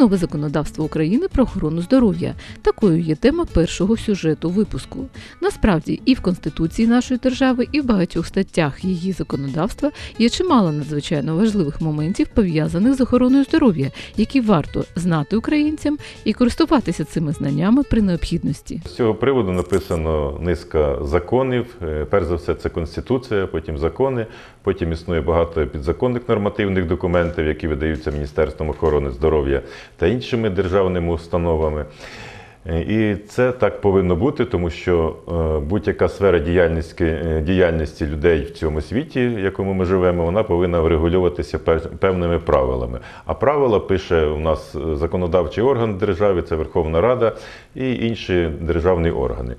основи законодавства України про охорону здоров'я. Такою є тема першого сюжету випуску. Насправді, і в Конституції нашої держави, і в багатьох статтях її законодавства є чимало надзвичайно важливих моментів, пов'язаних з охороною здоров'я, які варто знати українцям і користуватися цими знаннями при необхідності. З цього приводу написано низка законів. Е, Перш за все, це Конституція, потім закони, потім існує багато підзаконних нормативних документів, які видаються Міністерством охорони здоров'я та іншими державними установами. Е, І це так повинно бути, тому що е, будь-яка сфера діяльності, е, діяльності людей в цьому світі, в якому ми живемо, вона повинна врегулюватися пев- певними правилами. А правила пише у нас законодавчий орган держави, це Верховна Рада і інші державні органи.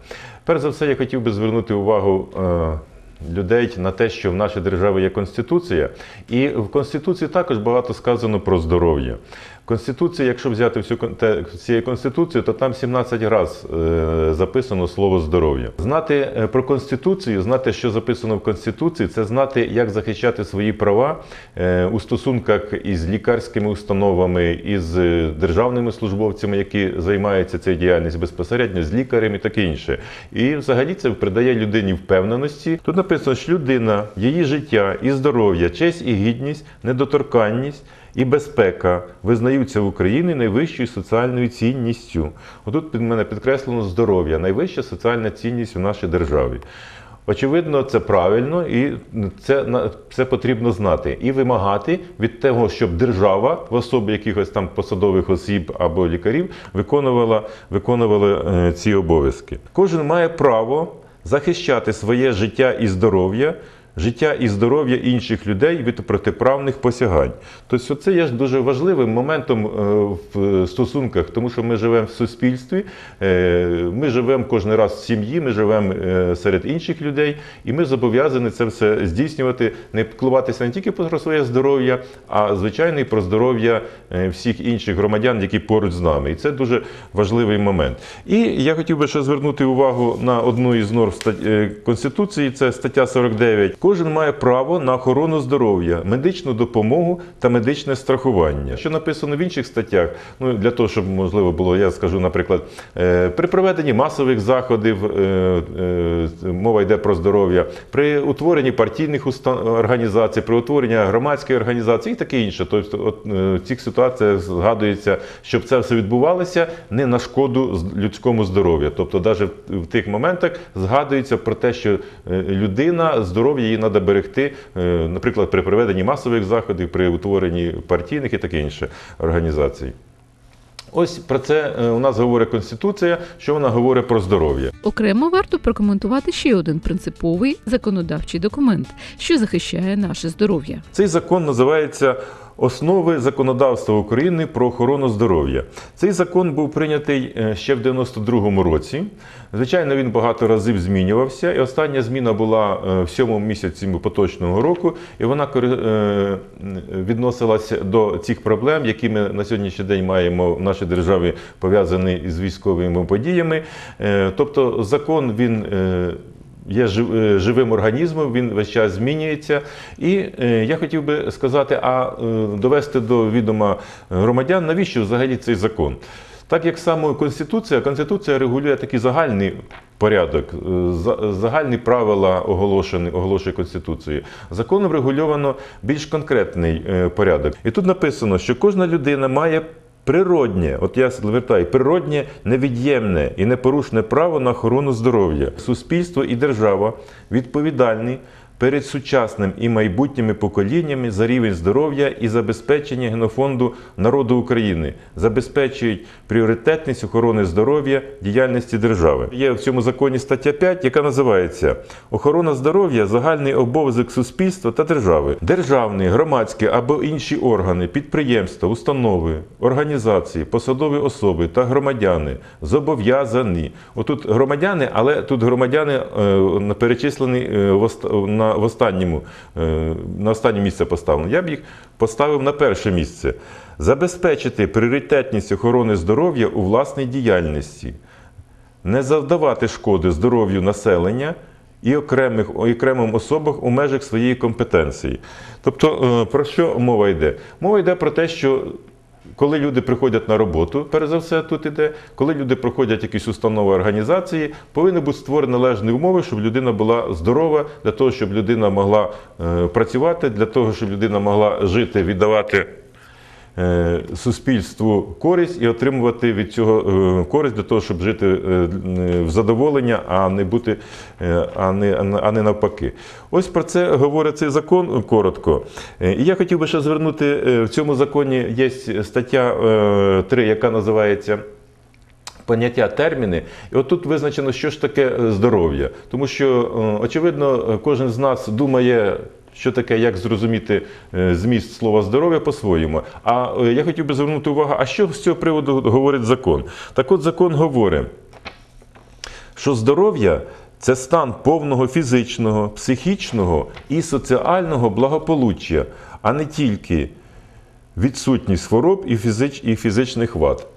Перш за все, я хотів би звернути увагу. Людей на те, що в нашій державі є конституція, і в конституції також багато сказано про здоров'я. Конституція, якщо взяти всю цією конституцією, то там 17 разів е, записано слово здоров'я. Знати е, про конституцію, знати, що записано в конституції, це знати, як захищати свої права е, у стосунках із лікарськими установами, із державними службовцями, які займаються цією діяльністю безпосередньо з лікарем і таке інше. І взагалі це придає людині впевненості. Тут написано, що людина, її життя і здоров'я, честь і гідність, недоторканність і безпека визнаються в Україні найвищою соціальною цінністю. Отут під мене підкреслено здоров'я, найвища соціальна цінність у нашій державі. Очевидно, це правильно, і це, це потрібно знати і вимагати від того, щоб держава в особі якихось там посадових осіб або лікарів виконувала, виконувала е, ці обов'язки. Кожен має право захищати своє життя і здоров'я. Життя і здоров'я інших людей від протиправних посягань. Тобто це є дуже важливим моментом е, в стосунках, тому що ми живемо в суспільстві, е, ми живемо кожен раз в сім'ї, ми живемо е, серед інших людей, і ми зобов'язані це все здійснювати, не піклуватися не тільки про своє здоров'я, а звичайно і про здоров'я всіх інших громадян, які поруч з нами. І це дуже важливий момент. І я хотів би ще звернути увагу на одну із норм Конституції, це стаття 49. Кожен має право на охорону здоров'я, медичну допомогу та медичне страхування. Що написано в інших статтях, ну для того, щоб можливо було, я скажу, наприклад, е, при проведенні масових заходів, е, е, мова йде про здоров'я, при утворенні партійних організацій, при утворенні громадської організації і таке інше. Тобто, от, в цих ситуаціях згадується, щоб це все відбувалося не на шкоду людському здоров'ю. Тобто, навіть в, тих моментах згадується про те, що людина, здоров'я її треба берегти, е, наприклад, при проведенні масових заходів, при утворенні партійних і таке інше організацій. Ось про це е, у нас говорить Конституція, що вона говорить про здоров'я. Окремо варто прокоментувати ще один принциповий законодавчий документ, що захищає наше здоров'я. Цей закон називається Основи законодавства України про охорону здоров'я. Цей закон був прийнятий е, ще в 92-му році. Звичайно, він багато разів змінювався, і остання зміна була е, в сьомому місяці поточного року, і вона е, відносилася до цих проблем, які ми на сьогоднішній день маємо в нашій державі пов'язані з військовими подіями. Тобто закон він. Є е, живим організмом, він весь час змінюється. І е, я хотів би сказати, а е, довести до відома громадян, навіщо взагалі цей закон? Так як саме Конституція, Конституція регулює такий загальний порядок, загальні правила оголошені, оголошує Конституцією. Законом регульовано більш конкретний порядок. І тут написано, що кожна людина має Природнє, от я звертаю, природнє, невід'ємне і непорушне право на охорону здоров'я. Суспільство і держава відповідальні перед сучасним і майбутніми поколіннями за рівень здоров'я і забезпечення генофонду народу України, забезпечують пріоритетність охорони здоров'я діяльності держави. Є в цьому законі стаття 5, яка називається Охорона здоров'я загальний обов'язок суспільства та держави. Державні, громадські або інші органи, підприємства, установи, організації, посадові особи та громадяни зобов'язані. Отут громадяни, але тут громадяни е, перечислені е, ост- на, в останньому, е, на останнє місце поставлено. Я б їх поставив на перше місце. Забезпечити пріоритетність охорони здоров'я у власній діяльності, не завдавати шкоди здоров'ю населення і окремих, окремим особах у межах своєї компетенції. Тобто, е, про що мова йде? Мова йде про те, що Коли люди приходять на роботу, перш за все тут іде, коли люди проходять якісь установи організації, повинні бути створені належні умови, щоб людина була здорова, для того, щоб людина могла е, працювати, для того, щоб людина могла жити, віддавати суспільству користь і отримувати від цього е, користь для того, щоб жити е, е, в задоволення, а не бути, е, а не, а не- навпаки. Ось про це говорить цей закон е, коротко. Е, І я хотів би ще звернути е, в цьому законі є стаття 3, яка називається. Поняття терміни, і отут визначено, що ж таке е, здоров'я. Тому що, е, очевидно, е, кожен з нас думає, що таке, як зрозуміти е, зміст слова здоров'я по-своєму. А е, я хотів би звернути увагу, а що з цього приводу говорить закон? Так от закон говорить, що здоров'я це стан повного фізичного, психічного і соціального благополуччя, а не тільки відсутність хвороб і, фізич, і фізичних вад.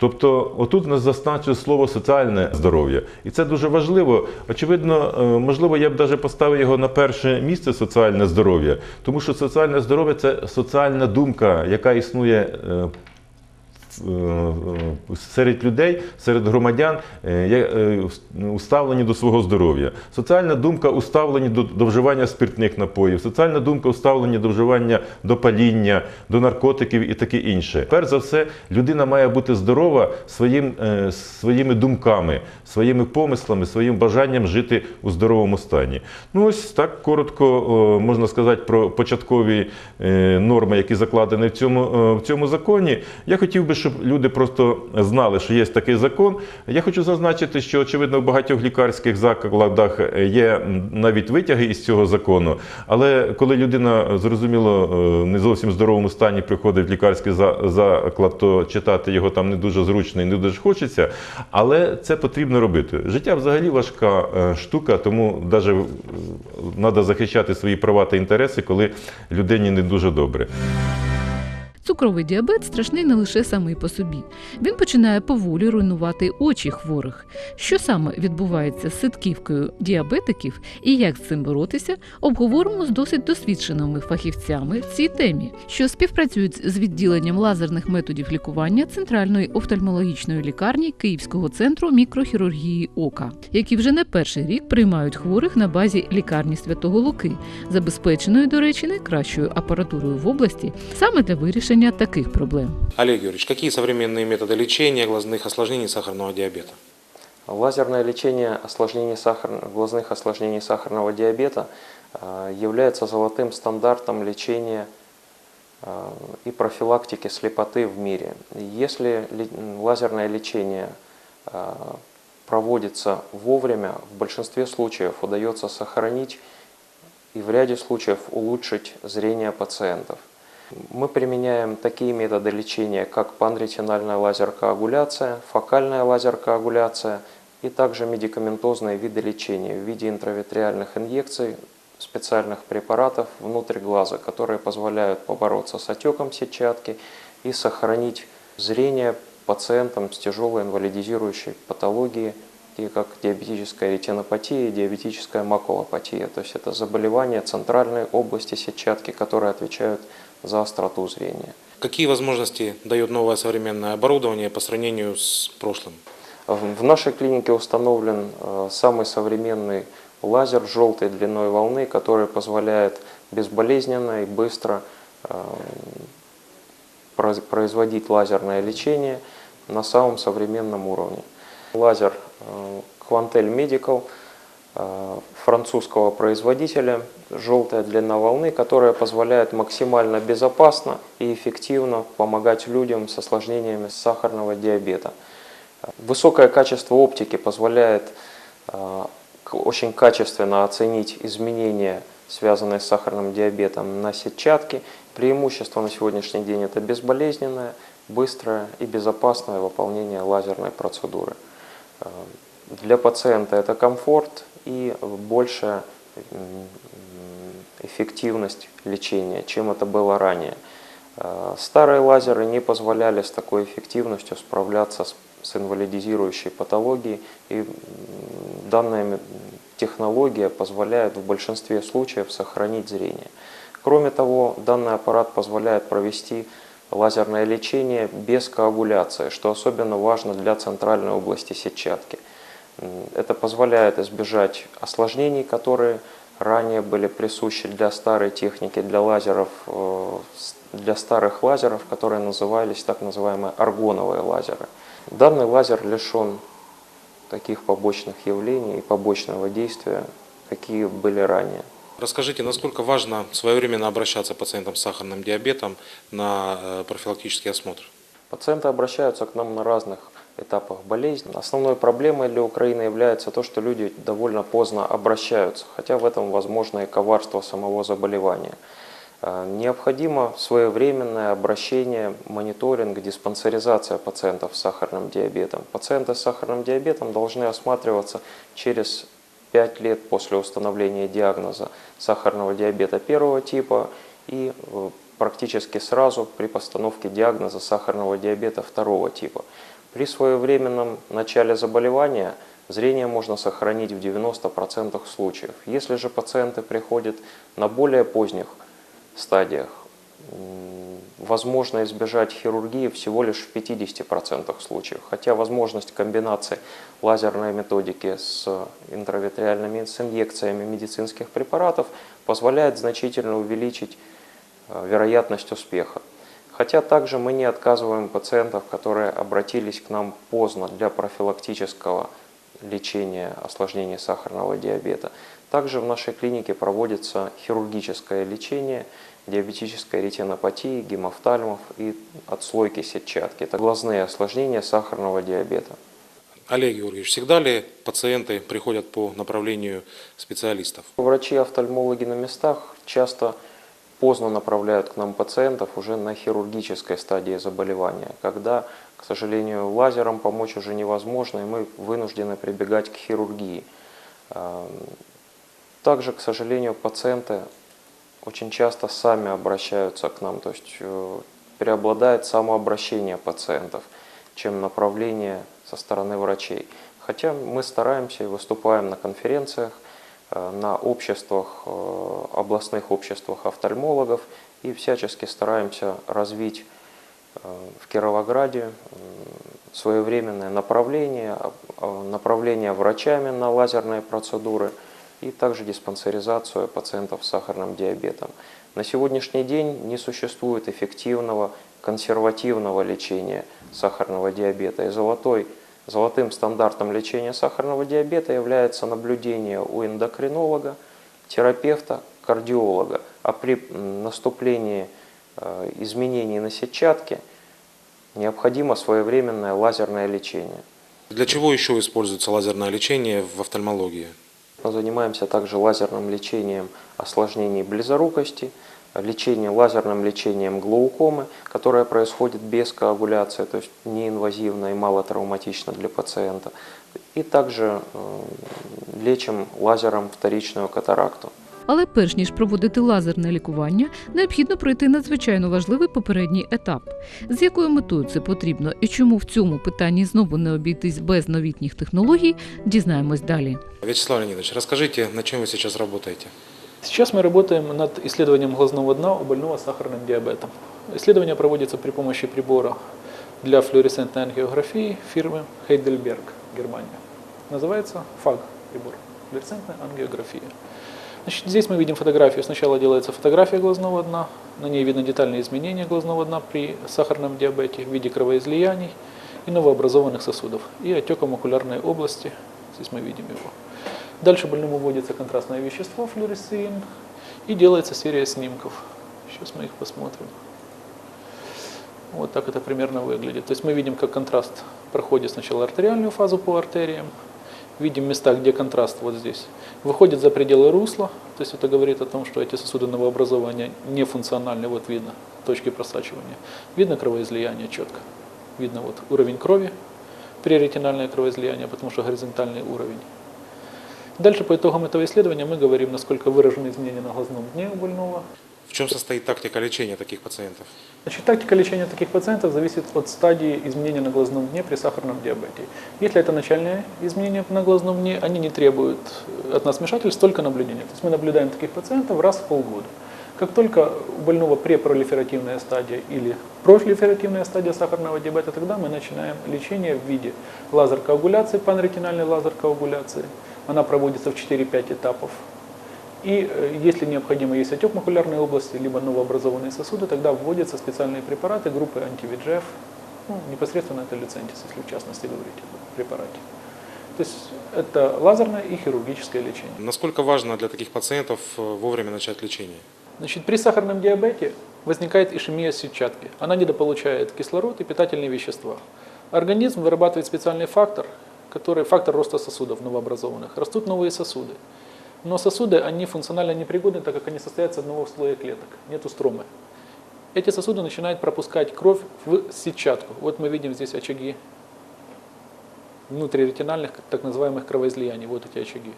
Тобто, отут нас зазначує слово соціальне здоров'я. І це дуже важливо. Очевидно, е, можливо, я б навіть поставив його на перше місце соціальне здоров'я, тому що соціальне здоров'я це соціальна думка, яка існує. Е, е, серед людей, серед громадян е, уставлені до свого здоров'я. Соціальна думка уставлені до, до вживання спиртних напоїв, соціальна думка уставлені до вживання до паління, до наркотиків і таке інше. Перш за все, людина має бути здорова своїм, своїми думками, своїми помислами, своїм бажанням жити у здоровому стані. Ну ось так коротко можна сказати про початкові норми, які закладені в цьому, в цьому законі. Я хотів би, щоб люди просто знали, що є такий закон. Я хочу зазначити, що очевидно в багатьох лікарських закладах є навіть витяги із цього закону. Але коли людина зрозуміло е, не зовсім здоровому стані приходить в лікарський за- заклад, то читати його там не дуже зручно і не дуже хочеться. Але це потрібно робити. Життя взагалі важка е, штука, тому навіть треба захищати свої права та інтереси, коли людині не дуже добре. Цукровий діабет страшний не лише самий по собі. Він починає поволі руйнувати очі хворих. Що саме відбувається з ситківкою діабетиків і як з цим боротися, обговоримо з досить досвідченими фахівцями в цій темі, що співпрацюють з відділенням лазерних методів лікування Центральної офтальмологічної лікарні Київського центру мікрохірургії ока, які вже не перший рік приймають хворих на базі лікарні Святого Луки, забезпеченою, до речі, найкращою апаратурою в області саме для вирішення таких проблем. Олег Юрьевич, какие современные методы лечения глазных осложнений сахарного диабета? Лазерное лечение осложнений сахар... глазных осложнений сахарного диабета э, является золотым стандартом лечения э, и профилактики слепоты в мире. Если лазерное лечение э, проводится вовремя, в большинстве случаев удается сохранить и в ряде случаев улучшить зрение пациентов. Мы применяем такие методы лечения, как панретинальная лазеркоагуляция, фокальная лазеркоагуляция и также медикаментозные виды лечения в виде интравитреальных инъекций специальных препаратов внутрь глаза, которые позволяют побороться с отеком сетчатки и сохранить зрение пациентам с тяжелой инвалидизирующей патологией, такие как диабетическая ретинопатия и диабетическая макулопатия. То есть это заболевания центральной области сетчатки, которые отвечают за остроту зрения. Какие возможности дает новое современное оборудование по сравнению с прошлым? В нашей клинике установлен э, самый современный лазер желтой длиной волны, который позволяет безболезненно и быстро э, произ- производить лазерное лечение на самом современном уровне. Лазер э, Quantel Medical французского производителя, желтая длина волны, которая позволяет максимально безопасно и эффективно помогать людям с осложнениями сахарного диабета. Высокое качество оптики позволяет э, очень качественно оценить изменения, связанные с сахарным диабетом на сетчатке. Преимущество на сегодняшний день это безболезненное, быстрое и безопасное выполнение лазерной процедуры. Э, Для пациента это комфорт и большая эффективность лечения, чем это было ранее. Э, Старые лазеры не позволяли с такой эффективностью справляться с, с инвалидизирующей патологией, и данная технология позволяет в большинстве случаев сохранить зрение. Кроме того, данный аппарат позволяет провести лазерное лечение без коагуляции, что особенно важно для центральной области сетчатки. Это позволяет избежать осложнений, которые ранее были присущи для старой техники, для лазеров, э, для старых лазеров, которые назывались так называемые аргоновые лазеры. Данный лазер лишен таких побочных явлений и побочного действия, какие были ранее. Расскажите, насколько важно своевременно обращаться пациентам с сахарным диабетом на э, профилактический осмотр? Пациенты обращаются к нам на разных этапах болезни. Основной проблемой для Украины является то, что люди довольно поздно обращаются, хотя в этом возможно и коварство самого заболевания. Э, Необходимо своевременное обращение, мониторинг, диспансеризация пациентов с сахарным диабетом. Пациенты с сахарным диабетом должны осматриваться через 5 лет после установления диагноза сахарного диабета первого типа и э, практически сразу при постановке диагноза сахарного диабета второго типа. При своевременном начале заболевания зрение можно сохранить в 90% случаев. Если же пациенты приходят на более поздних стадиях, возможно избежать хирургии всего лишь в 50% случаев, хотя возможность комбинации лазерной методики с интравитреальными с инъекциями медицинских препаратов позволяет значительно увеличить э, вероятность успеха. Хотя также мы не отказываем пациентов, которые обратились к нам поздно для профилактического лечения осложнений сахарного диабета. Также в нашей клинике проводится хирургическое лечение диабетической ретинопатии, гемофтальмов и отслойки сетчатки. Это глазные осложнения сахарного диабета. Олег Георгиевич, всегда ли пациенты приходят по направлению специалистов? Врачи-офтальмологи на местах часто поздно направляют к нам пациентов уже на хирургической стадии заболевания, когда, к сожалению, лазером помочь уже невозможно, и мы вынуждены прибегать к хирургии. Эм, Также, к сожалению, пациенты очень часто сами обращаются к нам, то есть э, преобладает самообращение пациентов, чем направление со стороны врачей. Хотя мы стараемся и выступаем на конференциях, на обществах, э, областных обществах офтальмологов и всячески стараемся развить э, в Кировограде своевременное направление, а- а, направление врачами на лазерные процедуры и также диспансеризацию пациентов с сахарным диабетом. На сегодняшний день не существует эффективного консервативного лечения сахарного диабета. И золотой, золотым стандартом лечения сахарного диабета является наблюдение у эндокринолога, терапевта, кардиолога. А при наступлении э, изменений на сетчатке необходимо своевременное лазерное лечение. Для чего еще используется лазерное лечение в офтальмологии? Мы занимаемся также лазерным лечением осложнений близорукости, лечением, лазерным лечением глаукомы, которое происходит без коагуляции, то есть неинвазивно и малотравматично для пациента. И также э, лечим лазером вторичную катаракту. Але перш ніж проводити лазерне лікування, необхідно пройти надзвичайно важливий попередній етап. З якою метою це потрібно і чому в цьому питанні знову не обійтись без новітніх технологій, дізнаємось далі. Вячеслав Леонидович, расскажите, над чем вы сейчас работаете? Сейчас мы работаем над исследованием глазного дна у больного с сахарным диабетом. Исследование проводится при помощи прибора для флуоресцентной ангиографии фирмы Heidelberg, Германия. Называется ФАГ прибор, флуоресцентная ангиография. Значит, здесь мы видим фотографию. Сначала делается фотография глазного дна, на ней видно детальные изменения глазного дна при сахарном диабете в виде кровоизлияний и новообразованных сосудов и отеком окулярной области. Здесь мы видим его. Дальше больному вводится контрастное вещество флюоресцин и делается серия снимков. Сейчас мы их посмотрим. Вот так это примерно выглядит. То есть мы видим, как контраст проходит сначала артериальную фазу по артериям, видим места, где контраст вот здесь, выходит за пределы русла, то есть это говорит о том, что эти сосуды новообразования не функциональны, вот видно точки просачивания, видно кровоизлияние четко, видно вот уровень крови, преретинальное кровоизлияние, потому что горизонтальный уровень. Дальше по итогам этого исследования мы говорим, насколько выражены изменения на глазном дне у больного. В чем состоит тактика лечения таких пациентов? Значит, тактика лечения таких пациентов зависит от стадии изменения на глазном дне при сахарном диабете. Если это начальные изменения на глазном дне, они не требуют от нас вмешательств, только наблюдения. То есть мы наблюдаем таких пациентов раз в полгода. Как только у больного препролиферативная стадия или пролиферативная стадия сахарного диабета, тогда мы начинаем лечение в виде лазер-коагуляции, панретинальной лазер-коагуляции. Она проводится в 4-5 этапов. И э, если необходимо есть отек макулярной области, либо новообразованные сосуды, тогда вводятся специальные препараты группы анти-ВИДЖФ, ну, непосредственно это люцентис, если в частности говорить о препарате. То есть это лазерное и хирургическое лечение. Насколько важно для таких пациентов э, вовремя начать лечение? Значит, при сахарном диабете возникает ишемия сетчатки. Она недополучает кислород и питательные вещества. Организм вырабатывает специальный фактор, который фактор роста сосудов новообразованных. Растут новые сосуды. Но сосуды, они функционально непригодны, так как они состоят из одного слоя клеток, нету стромы. Эти сосуды начинают пропускать кровь в сетчатку. Вот мы видим здесь очаги внутриретинальных, так называемых кровоизлияний, вот эти очаги.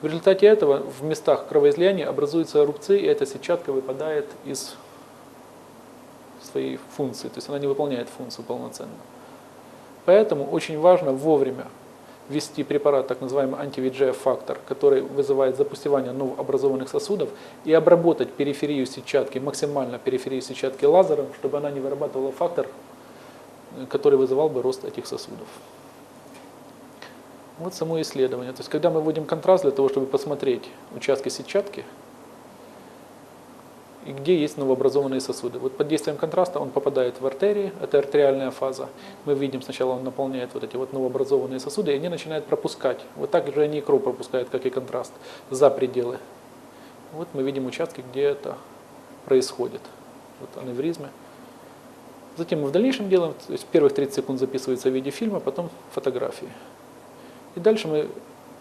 В результате этого в местах кровоизлияния образуются рубцы, и эта сетчатка выпадает из своей функции, то есть она не выполняет функцию полноценно. Поэтому очень важно вовремя ввести препарат, так называемый анти-VEGF-фактор, который вызывает запустевание новообразованных сосудов, и обработать периферию сетчатки, максимально периферию сетчатки лазером, чтобы она не вырабатывала фактор, который вызывал бы рост этих сосудов. Вот само исследование. То есть, когда мы вводим контраст для того, чтобы посмотреть участки сетчатки, и где есть новообразованные сосуды. Вот под действием контраста он попадает в артерии, это артериальная фаза. Мы видим, сначала он наполняет вот эти вот новообразованные сосуды, и они начинают пропускать. Вот так же они и кровь пропускают, как и контраст, за пределы. Вот мы видим участки, где это происходит. Вот аневризмы. Затем мы в дальнейшем делаем, то есть первых 30 секунд записывается в виде фильма, потом фотографии. И дальше мы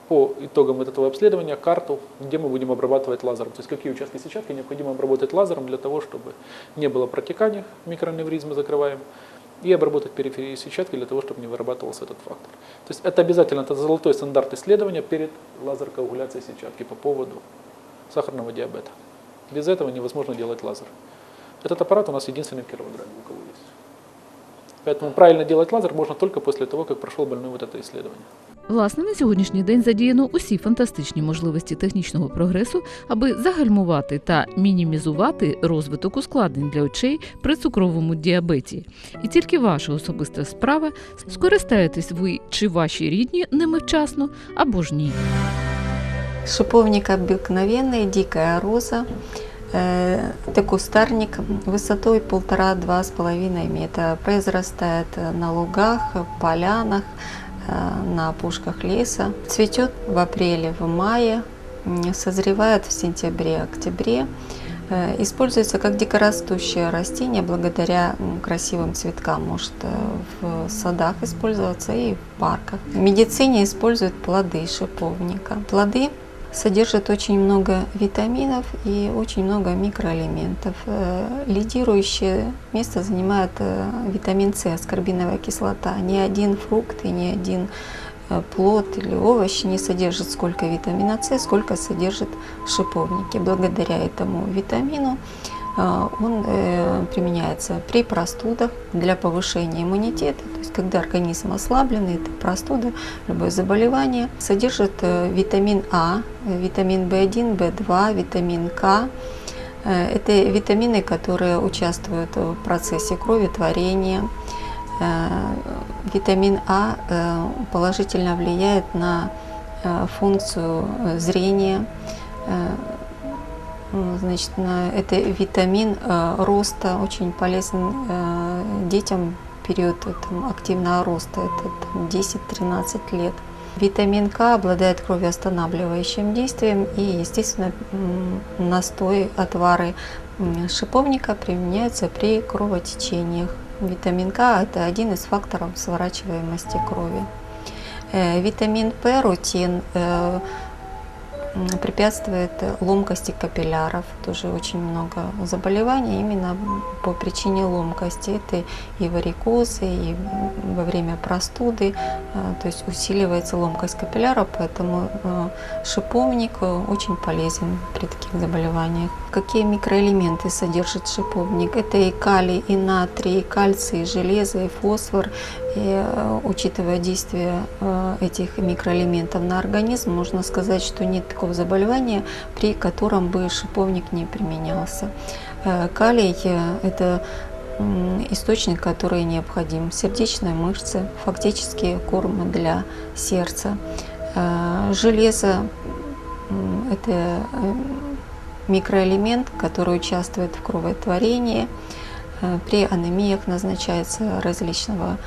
по итогам этого обследования карту, где мы будем обрабатывать лазером. То есть какие участки сетчатки необходимо обработать лазером для того, чтобы не было протекания, микроаневризмы закрываем, и обработать периферию сетчатки для того, чтобы не вырабатывался этот фактор. То есть это обязательно, это золотой стандарт исследования перед лазер-коагуляцией сетчатки по поводу сахарного диабета. Без этого невозможно делать лазер. Этот аппарат у нас единственный в Кировограде, у кого есть. Поэтому правильно делать лазер можно только после того, как прошел больной вот это исследование. Власне, на сьогоднішній день задіяно усі фантастичні можливості технічного прогресу, аби загальмувати та мінімізувати розвиток ускладнень для очей при цукровому діабеті. І тільки ваша особиста справа скористаєтесь ви чи ваші рідні ними вчасно або ж ні. Шиповник обыкновенный, дикая роза. Э, Это кустарник высотой полтора-два с половиной метра. Произрастает на лугах, полянах, э, на опушках леса. Цветет в апреле, в мае, созревает в сентябре-октябре. Э, Используется как дикорастущее растение благодаря красивым цветкам. Может в садах использоваться и в парках. В медицине используют плоды шиповника. Плоды содержат очень много витаминов и очень много микроэлементов. Э, Лидирующее место занимает э, витамин С, аскорбиновая кислота. Ни один фрукт и ни один э, плод или овощ не содержит сколько витамина С, сколько содержит шиповники. Благодаря этому витамину он э, применяется при простудах для повышения иммунитета, то есть когда организм ослабленный, это простуда, любое заболевание, содержит э, витамин А, витамин В1, В2, витамин К. Э, Это витамины, которые участвуют в процессе кроветворения. Витамин А положительно влияет на функцию зрения, Значит, на- это витамин э, роста, очень полезен э, детям период э, там, активного роста, это там, 10-13 лет. Витамин К обладает кровоостанавливающим действием и, естественно, настой, отвары шиповника применяются при кровотечениях. Витамин К – это один из факторов сворачиваемости крови. Э, Витамин П, рутин, э, препятствует ломкости капилляров. Тоже очень много заболеваний именно по причине ломкости. Это и варикозы, и во время простуды. э, То есть усиливается ломкость капилляров, поэтому э, шиповник э, очень полезен при таких заболеваниях. Какие микроэлементы содержит шиповник? Это и калий, и натрий, и кальций, и железо, и фосфор. И, э, учитывая действие э, этих микроэлементов на организм, можно сказать, что нет такого очагов заболевания, при котором бы шиповник не применялся. Э, Калий э, – это источник, который необходим сердечной мышце, фактически корм для сердца. Э, Железо это микроэлемент, который участвует в кроветворении. Э, При анемиях назначается различного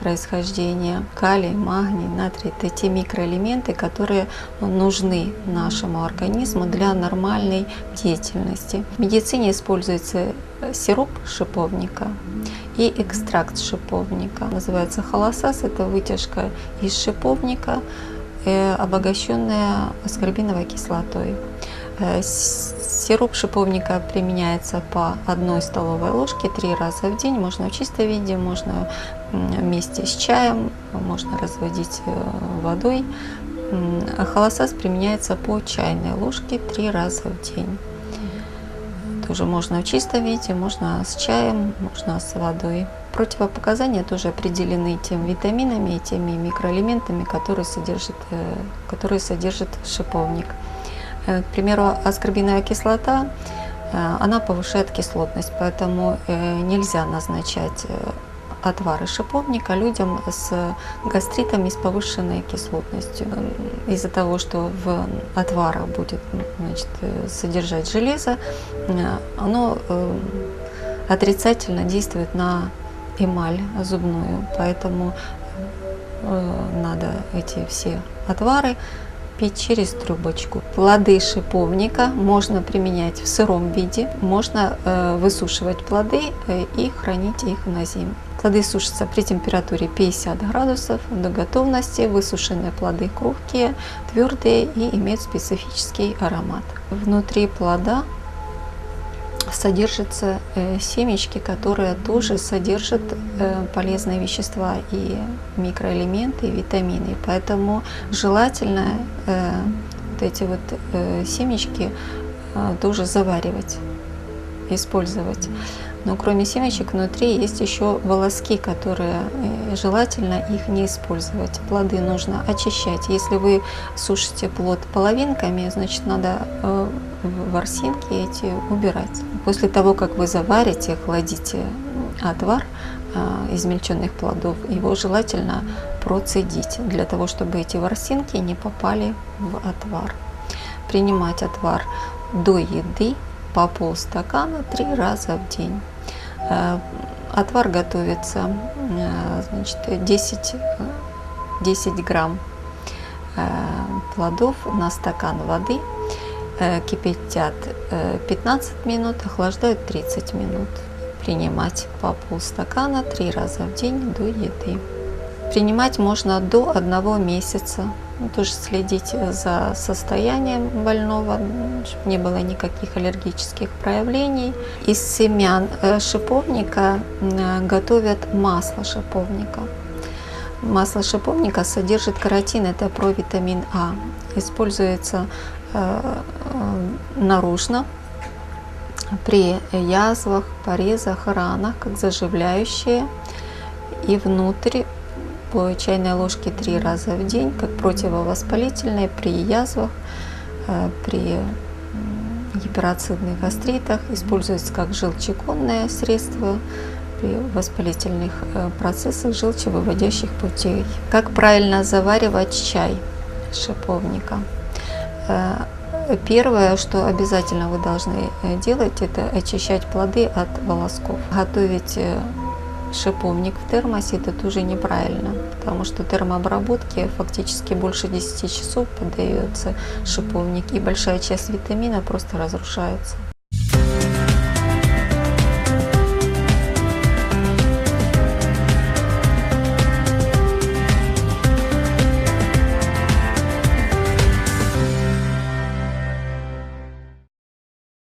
происхождения. Калий, магний, натрий – это те микроэлементы, которые нужны нашему организму для нормальной деятельности. В медицине используется сироп шиповника и экстракт шиповника. Называется холосас, это вытяжка из шиповника, э, обогащенная аскорбиновой кислотой. Э, Сироп шиповника применяется по одной столовой ложке три раза в день. Можно в чистом виде, можно вместе с чаем, можно разводить э, водой. Холосас применяется по чайной ложке три раза в день. Тоже можно в чистом виде, можно с чаем, можно с водой. Противопоказания тоже определены тем витаминами и теми микроэлементами, которые содержит, э, которые содержит шиповник. Э, К примеру, аскорбиновая кислота, э, она повышает кислотность, поэтому э, нельзя назначать отвары шиповника людям с гастритами с повышенной кислотностью. Из-за того, что в отварах будет значит, содержать железо, оно отрицательно действует на эмаль зубную, поэтому надо эти все отвары пить через трубочку. Плоды шиповника можно применять в сыром виде, можно э, высушивать плоды э, и хранить их на зиму. Плоды сушатся при температуре 50 градусов до готовности. Высушенные плоды хрупкие, твердые и имеют специфический аромат. Внутри плода содержатся э, семечки, которые тоже содержат э, полезные вещества и микроэлементы, и витамины. Поэтому желательно э, вот эти вот семечки тоже заваривать, использовать. Но кроме семечек внутри есть еще волоски, которые э, желательно их не использовать. Плоды нужно очищать. Если вы сушите плод половинками, значит надо э, ворсинки эти убирать. После того, как вы заварите, охладите отвар э, измельченных плодов, его желательно процедить для того, чтобы эти ворсинки не попали в отвар. Принимать отвар до еды по полстакана три раза в день. Э, Отвар готовится э, значит, 10, э, 10 грамм э, плодов на стакан воды, кипятят э, 15 минут, охлаждают 30 минут. Принимать по полстакана три раза в день до еды. Принимать можно до одного месяца. Ну, Тоже следить за состоянием больного, чтобы не было никаких аллергических проявлений. Из семян э, шиповника э, готовят масло шиповника. Масло шиповника содержит каротин, это провитамин А. Используется э, э, наружно при язвах, порезах, ранах, как заживляющее. И внутрь по чайной ложке три раза в день, как противовоспалительное при язвах, э, при гиперацидных гастритах, используется как желчегонное средство при воспалительных э, процессах желчевыводящих путей. Как правильно заваривать чай шиповника? Э, Первое, что обязательно вы должны делать, это очищать плоды от волосков. Готовить шиповник в термосе это тоже неправильно, потому что термообработке фактически больше 10 часов поддается шиповник, и большая часть витамина просто разрушается.